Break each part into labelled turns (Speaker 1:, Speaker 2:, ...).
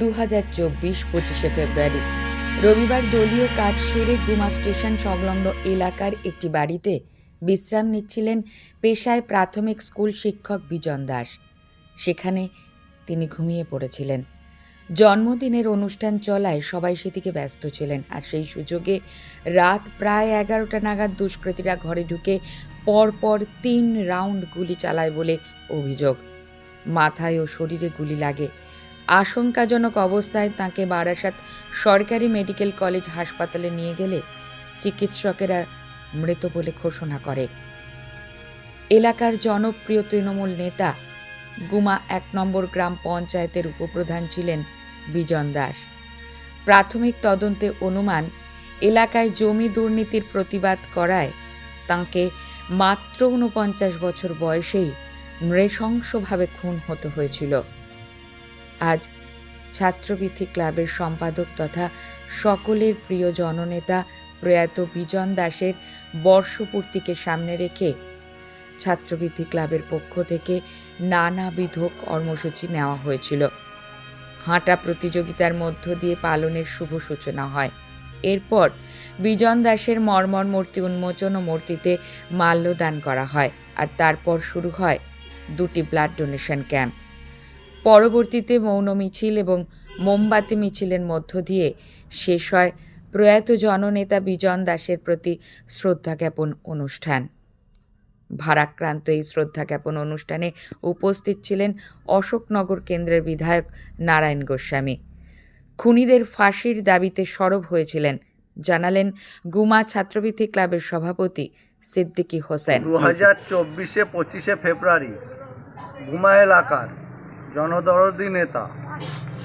Speaker 1: দু হাজার চব্বিশ পঁচিশে ফেব্রুয়ারি। রবিবার দলীয় কাজ সেরে গুমা স্টেশন সংলগ্ন এলাকার একটি বাড়িতে বিশ্রাম নিচ্ছিলেন পেশায় প্রাথমিক স্কুল শিক্ষক বিজন দাস। সেখানে তিনি ঘুমিয়ে পড়েছিলেন। জন্মদিনের অনুষ্ঠান চলায় সবাই সেদিকে ব্যস্ত ছিলেন আর সেই সুযোগে রাত প্রায় এগারোটা নাগাদ দুষ্কৃতীরা ঘরে ঢুকে পরপর তিন রাউন্ড গুলি চালায় বলে অভিযোগ। মাথায় ও শরীরে গুলি লাগে। আশঙ্কাজনক অবস্থায় তাকে বারাসাত সরকারি মেডিকেল কলেজ হাসপাতালে নিয়ে গেলে চিকিৎসকেরা মৃত বলে ঘোষণা করে। এলাকার জনপ্রিয় তৃণমূল নেতা গুমা এক নম্বর গ্রাম পঞ্চায়েতের উপপ্রধান ছিলেন বিজন দাস। প্রাথমিক তদন্তে অনুমান, এলাকায় জমি দুর্নীতির প্রতিবাদ করায় তাঁকে মাত্র ঊনপঞ্চাশ বছর বয়সেই নৃশংসভাবে খুন হতে হয়েছিল। আজ ছাত্রবৃত্তি ক্লাবের সম্পাদক তথা সকলের প্রিয় জননেতা প্রয়াত বিজন দাসের বর্ষপূর্তিকে সামনে রেখে ছাত্রবৃত্তি ক্লাবের পক্ষ থেকে নানাবিধ কর্মসূচি নেওয়া হয়েছিল। হাঁটা প্রতিযোগিতার মধ্য দিয়ে পালনের শুভ সূচনা হয়। এরপর বিজন দাসের মর্মর মূর্তি উন্মোচন ও মূর্তিতে মাল্যদান করা হয় আর তারপর শুরু হয় দুটি ব্লাড ডোনেশন ক্যাম্প। পরবর্তীতে মৌন মিছিল এবং মোমবাতি মিছিলের মধ্য দিয়ে শেষ হয় প্রয়াত জননেতা বিজন দাসের প্রতি শ্রদ্ধা জ্ঞাপন অনুষ্ঠান। ভারাক্রান্ত এই শ্রদ্ধা জ্ঞাপন অনুষ্ঠানে উপস্থিত ছিলেন অশোকনগর কেন্দ্রের বিধায়ক নারায়ণ গোস্বামী। খুনিদের ফাঁসির দাবিতে সরব হয়েছিলেন, জানালেন গুমা ছাত্রবৃত্তি ক্লাবের সভাপতি সিদ্দিকী হোসেন।
Speaker 2: দু হাজার চব্বিশে পঁচিশে ফেব্রুয়ারি ঘুমা এলাকার জনদরদি নেতা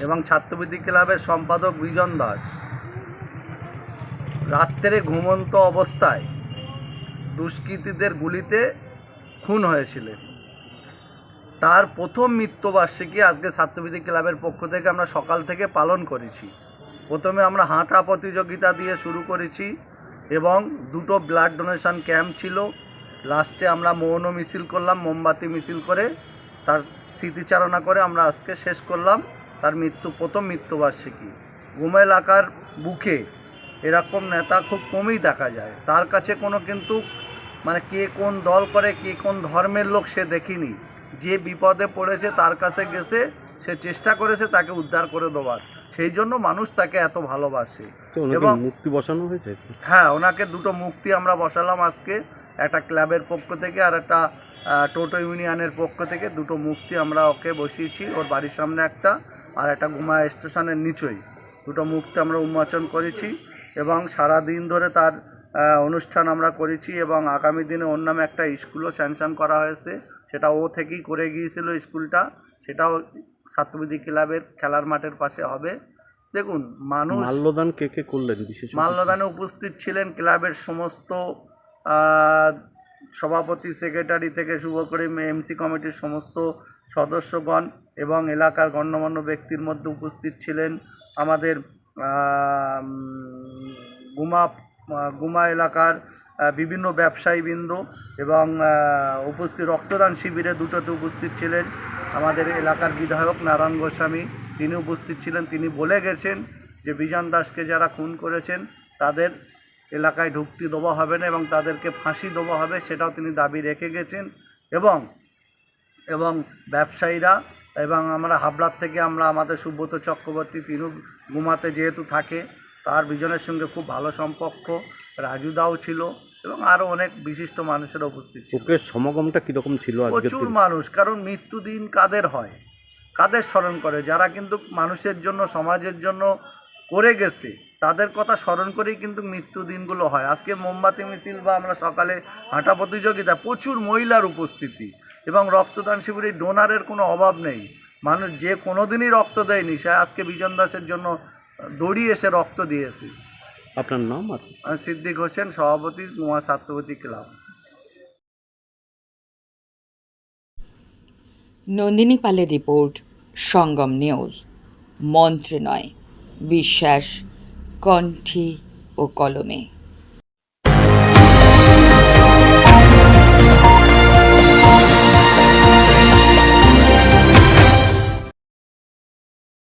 Speaker 2: এবং ছাত্রবৃত্তি ক্লাবের সম্পাদক বিজন দাস। রাত্রে ঘুমন্ত অবস্থায় দুষ্কৃতীদের গুলিতে খুন হয়েছিলেন। তার প্রথম মৃত্যুবার্ষিকী আজকে ছাত্রবৃত্তি ক্লাবের পক্ষ থেকে আমরা সকাল থেকে পালন করেছি। প্রথমে আমরা হাঁটা প্রতিযোগিতা দিয়ে শুরু করেছি এবং দুটো ব্লাড ডোনেশন ক্যাম্প ছিল। লাস্টে আমরা মৌন মিছিল করলাম, মোমবাতি মিছিল করে তার স্মৃতিচারণা করে আমরা আজকে শেষ করলাম। তার মৃত্যু প্রথম মৃত্যুবার্ষিকী। গুমা এলাকার বুকে এরকম নেতা খুব কমই দেখা যায়। তার কাছে কোনো কিন্তু মানে কে কোন দল করে কে কোন ধর্মের লোক সে দেখিনি। যে বিপদে পড়েছে তার কাছে গেছে সে চেষ্টা করেছে তাকে উদ্ধার করে দেওয়ার। সেই জন্য মানুষ তাকে এত ভালোবাসে। এবং
Speaker 3: মূর্তি বসানো হয়েছে
Speaker 2: হ্যাঁ ওনাকে দুটো মুক্তি আমরা বসালাম আজকে। একটা ক্লাবের পক্ষ থেকে আর একটা টোটো ইউনিয়নের পক্ষ থেকে দুটো মুক্তি আমরা ওকে বসিয়েছি ওর বাড়ির সামনে একটা আর একটা ঘুমা স্টেশনের নিচই। দুটো মুক্তি আমরা উন্মোচন করেছি এবং সারা দিন ধরে তার অনুষ্ঠান আমরা করেছি এবং আগামী দিনে ওর নামে একটা স্কুলও স্যাংশন করা হয়েছে। সেটা ও থেকেই করে গিয়েছিল স্কুলটা। সেটাও ছাত্রবৃত্তি ক্লাবের খেলার মাঠের পাশে হবে। দেখুন মানুষ
Speaker 3: মাল্যদান কে কে করলেন বিশেষ
Speaker 2: মাল্যদানে উপস্থিত ছিলেন ক্লাবের সমস্ত সভাপতি, সেক্রেটারি থেকে শুরু করে এমসি কমিটির সমস্ত সদস্যগণ এবং এলাকার গণ্যমান্য ব্যক্তির মধ্যে উপস্থিত ছিলেন আমাদের গুমা গুমা এলাকার বিভিন্ন ব্যবসায়ীবৃন্দ এবং উপস্থিত রক্তদান শিবিরে দুটোতে উপস্থিত ছিলেন আমাদের এলাকার বিধায়ক নারায়ণ গোস্বামী। তিনি উপস্থিত ছিলেন। তিনি বলে গেছেন যে বিজন দাসকে যারা খুন করেছেন তাদের এলাকায় ঢুকতে দেওয়া হবে না এবং তাদেরকে ফাঁসি দেওয়া হবে সেটাও তিনি দাবি রেখে গেছেন এবং এবং ব্যবসায়ীরা এবং আমরা হাবড়ার থেকে আমরা আমাদের সুব্রত চক্রবর্তী তিনিও গুমাতে যেহেতু থাকে তার বিজনের সঙ্গে খুব ভালো সম্পর্ক রাজুদাও ছিল এবং আরও অনেক বিশিষ্ট মানুষের উপস্থিত ছিল।
Speaker 3: সমাগমটা কীরকম ছিল
Speaker 2: প্রচুর মানুষ কারণ মৃত্যুদিন কাদের হয়? কাদের স্মরণ করে? যারা কিন্তু মানুষের জন্য সমাজের জন্য করে গেছে তাদের কথা স্মরণ করেই কিন্তু মৃত্যু দিনগুলো হয়। আজকে মোমবাতি মিছিল বা আমরা সকালে হাঁটা প্রতিযোগিতা প্রচুর মহিলার উপস্থিতি এবং রক্তদান শিবিরে ডোনারের কোনো অভাব নেই। মানুষ যে কোনো দিনই রক্ত দেয়নি সে আজকে বিজন দাসের জন্য দড়ি এসে রক্ত দিয়েছে।
Speaker 3: আপনার নাম
Speaker 2: আমি সিদ্দিক হোসেন সভাপতি নোয়া ছাত্রবতী ক্লাব।
Speaker 1: নন্দিনী পালের রিপোর্ট সঙ্গম নিউজ। মন্ত্রে নয় বিশ্বাস। কণ্ঠে ও কলমে।